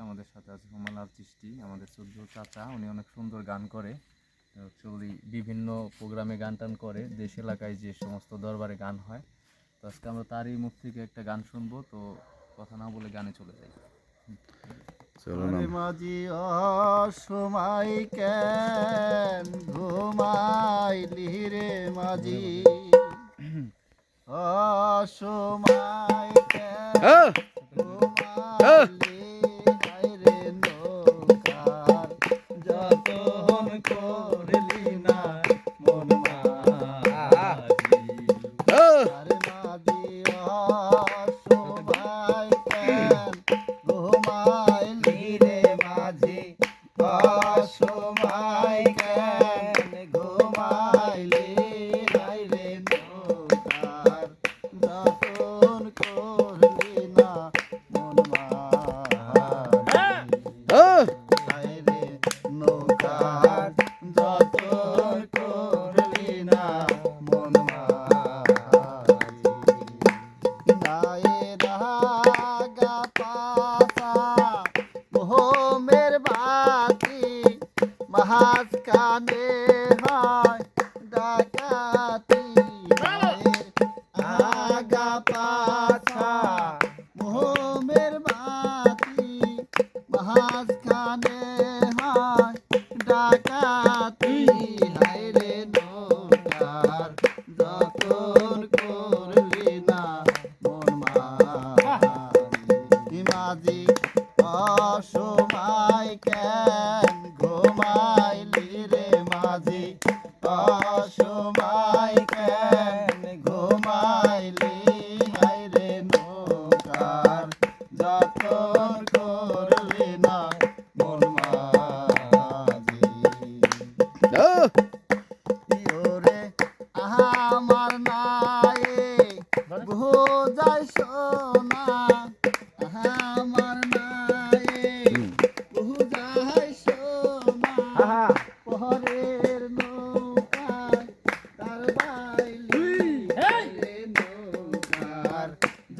আমাদের সাথে আছে হুমালাল চিষ্টি আমাদের চোদ্দ চাচা উনি অনেক সুন্দর গান করে। অ্যাকচুয়ালি বিভিন্ন প্রোগ্রামে গান টান করে দেশ এলাকায় যে সমস্ত দরবারে গান হয়। তো আজকে আমরা তারই মুখ থেকে একটা গান শুনব তো কথা না বলে গানে চলে যাই। আরে মাঝি অসময় কেন ঘুমাইলি রে মাঝি? অসময় কেন আহ! ঘুমাইলি ঘুমাইলি হায় রে নৌকার যতন করলি না মন মাঝি আহ! হায়রে নৌকার যতন করলি না মন মাহাজ কানে পাছা মোহমের বাতি মাহাজ খানে ডাকাতি হায়রে নৌকার যতন করলি না কেন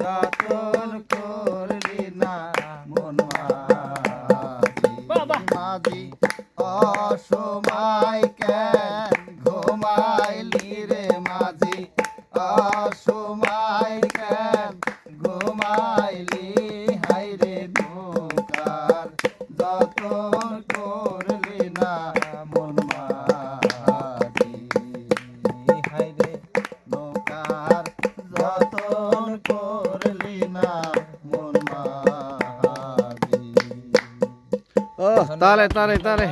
যতন করলি না মন মাঝি। অসময় কেন ঘুমাইলি রে মাঝি? অসময় কেন ঘুমাইলি? হাই রে যতন মাঝি আহ! তালে তালে তালে